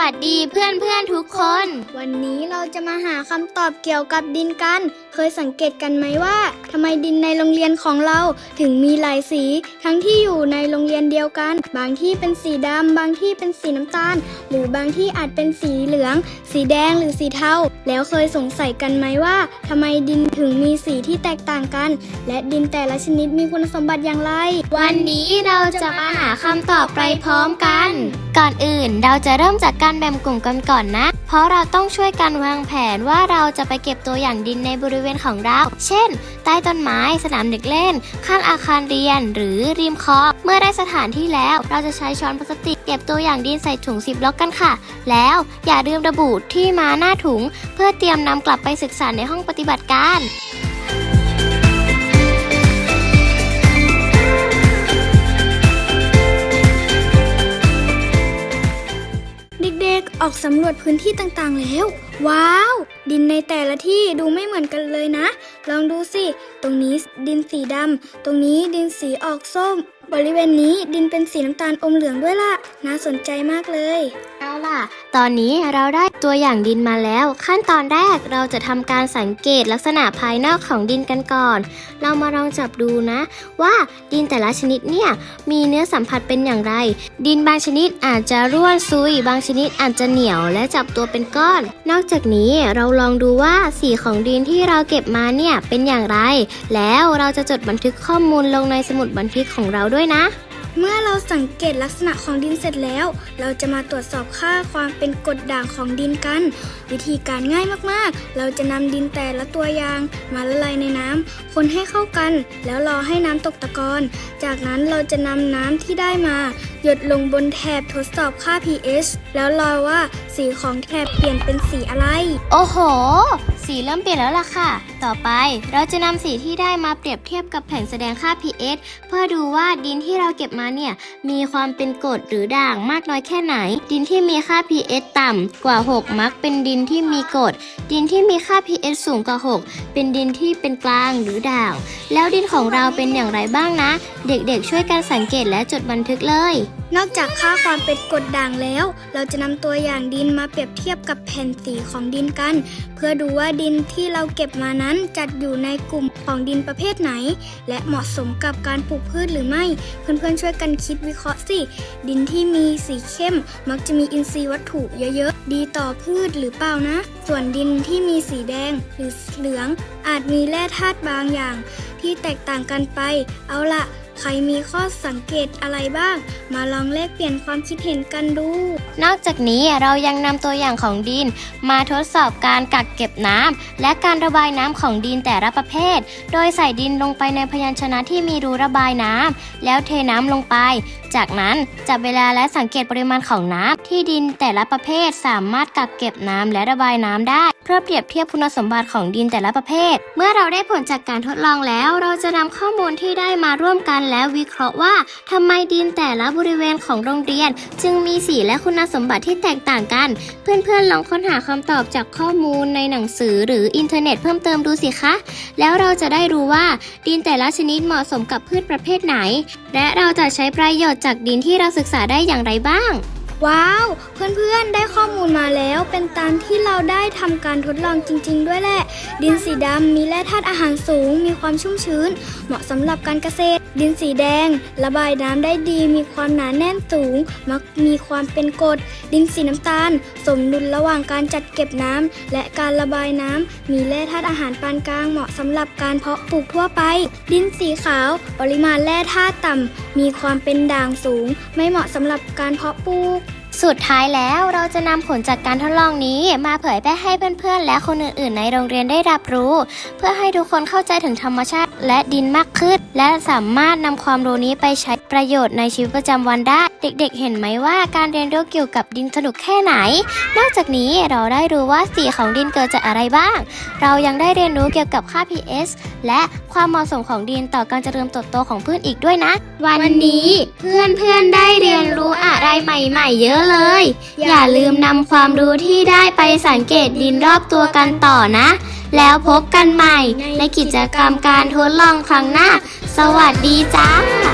วัสดีเพื่อนเพื่อนๆทุกคน วันนี้เราจะมาหาคำตอบเกี่ยวกับดินกัน เคยสังเกตกันไหมว่าทำไมดินในโรงเรียนของเราถึงมีหลายสี ทั้งที่อยู่ในโรงเรียนเดียวกัน บางที่เป็นสีดำบางที่เป็นสีน้ำตาล หรือบางที่อาจเป็นสีเหลือง สีแดงหรือสีเทาแล้วเคยสงสัยกันไหมว่าทำไมดินถึงมีสีที่แตกต่างกัน และดินแต่ละชนิดมีคุณสมบัติอย่างไร วันนี้เราจะมาหาคำตอบไปพร้อมกัน ก่อนอื่นเราจะเริ่มจากการแบ่งกลุ่มกันก่อนนะ เพราะเราต้องช่วยกันวางแผนว่าเราจะไปเก็บตัวอย่างดินในบริเวณของเรา เช่น ใต้ต้นไม้ สนามเด็กเล่น ข้างอาคารเรียน หรือริมคลองเมื่อได้สถานที่แล้วเราจะใช้ช้อนพลาสติกเก็บตัวอย่างดินใส่ถุงซิปล็อกกันค่ะ แล้วอย่าลืมระบุที่มาหน้าถุง เพื่อเตรียมนำกลับไปศึกษาในห้องปฏิบัติการ สำรวจพื้นที่ต่างๆแล้ว ว้าว ดินในแต่ละที่ดูไม่เหมือนกันเลยนะ ลองดูสิ ตรงนี้ดินสีดำ ตรงนี้ดินสีออกส้ม บริเวณนี้ดินเป็นสีน้ำตาลอมเหลืองด้วยล่ะ น่าสนใจมากเลยอา ล่ะ ตอนนี้เราได้ตัวอย่างดินมาแล้ว ขั้นตอนแรกเราจะทำการสังเกตลักษณะภายนอกของดินกันก่อน เรามาลองจับดูนะ ว่าดินแต่ละชนิดเนี่ยมีเนื้อสัมผัสเป็นอย่างไร ดินบางชนิดอาจจะร่วนซุย บางชนิดอาจจะเหนียวและจับตัวเป็นก้อน นอกจากนี้เราลองดูว่าสีของดินที่เราเก็บมาเนี่ยเป็นอย่างไร แล้วเราจะจดบันทึกข้อมูลลงในสมุดบันทึกของเราด้วยนะ เมื่อเราสังเกตลักษณะของดินเสร็จแล้ว เราจะมาตรวจสอบค่าความเป็นกรดด่างของดินกัน วิธีการง่ายมากๆ เราจะนำดินแต่ละตัวอย่างมาละลายในน้ำคนให้เข้ากัน แล้วรอให้น้ำตกตะกอน จากนั้นเราจะนำน้ำที่ได้มา หยดลงบนแถบทดสอบค่า pH แล้วรอว่าสีของแถบเปลี่ยนเป็นสีอะไร โอ้โห สีเริ่มเปลี่ยนแล้วล่ะค่ะ ต่อไปเราจะนำสีที่ได้มาเปรียบเทียบกับแผ่นแสดงค่า pH เพื่อดูว่าดินที่เราเก็บมาเนี่ย มีความเป็นกรดหรือด่างมากน้อยแค่ไหน ดินที่มีค่า pH ต่ำกว่า 6 มักเป็นดินที่มีกรดดินที่มีค่า pH สูงกว่า 6 เป็นดินที่เป็นกลางหรือด่าง แล้วดินของเราเป็นอย่างไรบ้างนะ เด็กๆช่วยกันสังเกตและจดบันทึกเลยนอกจากค่าความเป็นกรดด่างแล้ว เราจะนำตัวอย่างดินมาเปรียบเทียบกับแผ่นสีของดินกัน เพื่อดูว่าดินที่เราเก็บมานั้นจัดอยู่ในกลุ่มของดินประเภทไหน และเหมาะสมกับการปลูกพืชหรือไม่ เพื่อนๆช่วยกันคิดวิเคราะห์สิ ดินที่มีสีเข้ม มักจะมีอินทรีย์วัตถุเยอะๆ ดีต่อพืชหรือเปล่านะ ส่วนดินที่มีสีแดงหรือเหลือง อาจมีแร่ธาตุบางอย่าง ที่แตกต่างกันไป เอาละ ใครมีข้อสังเกตอะไรบ้าง มาลองแลกเปลี่ยนความคิดเห็นกันดู นอกจากนี้เรายังนำตัวอย่างของดิน มาทดสอบการกักเก็บน้ำและการระบายน้ำของดินแต่ละประเภท โดยใส่ดินลงไปในพยัญชนะที่มีรูระบายน้ำแล้วเทน้ำลงไป จากนั้นจับเวลาและสังเกตปริมาณของน้ำที่ดินแต่ละประเภทสามารถกักเก็บน้ำและระบายน้ำได้ เพื่อเปรียบเทียบคุณสมบัติของดินแต่ละประเภท เมื่อเราได้ผลจากการทดลองแล้ว เราจะนำข้อมูลที่ได้มาร่วมกันแล้ววิเคราะห์ว่าทำไมดินแต่ละบริเวณของโรงเรียน จึงมีสีและคุณสมบัติที่แตกต่างกัน เพื่อนๆลองค้นหาคำตอบจากข้อมูลในหนังสือหรืออินเทอร์เน็ตเพิ่มเติมดูสิคะ แล้วเราจะได้รู้ว่าดินแต่ละชนิดเหมาะสมกับพืชประเภทไหน และเราจะใช้ประโยชน์จากดินที่เราศึกษาได้อย่างไรบ้าง ว้าว เพื่อนๆ ได้ข้อมูลมาแล้ว เป็นตามที่เราได้ทำการทดลองจริง ๆ ด้วยแหละ ดินสีดำมีแร่ธาตุอาหารสูง มีความชุ่มชื้น เหมาะสำหรับการเกษตร ดินสีแดง ระบายน้ำได้ดีมีความหนาแน่นสูง มักมีความเป็นกรดดินสีน้ำตาล สมดุลระหว่างการจัดเก็บน้ำและการระบายน้ำมีแร่ธาตุอาหารปานกลางเหมาะสำหรับการเพาะปลูกทั่วไป ดินสีขาว ปริมาณแร่ธาตุต่ำมีความเป็นด่างสูง ไม่เหมาะสำหรับการเพาะปลูก สุดท้ายแล้วเราจะนำผลจากการทดลองนี้ มาเผยแพร่ให้เพื่อนๆ และคนอื่นๆ ในโรงเรียนได้รับรู้ เพื่อให้ทุกคนเข้าใจถึงธรรมชาติและดินมากขึ้น และสามารถนำความรู้นี้ไปใช้ประโยชน์ในชีวิตประจำวันได้ เด็กๆ เห็นไหมว่าการเรียนรู้เกี่ยวกับดินสนุกแค่ไหน นอกจากนี้เราได้รู้ว่าสีของดินเกิดจากอะไรบ้าง เรายังได้เรียนรู้เกี่ยวกับค่า pH และความเหมาะสมของดินต่อการเจริญเติบโตของพืชอีกด้วยนะ วันนี้เพื่อนๆได้เรียนรู้อะไรใหม่ ๆ เยอะเลย อย่าลืมนำความรู้ที่ได้ไปสังเกตดินรอบตัวกันต่อนะ แล้วพบกันใหม่ในกิจกรรมการทดลองครั้งหน้า สวัสดีจ้า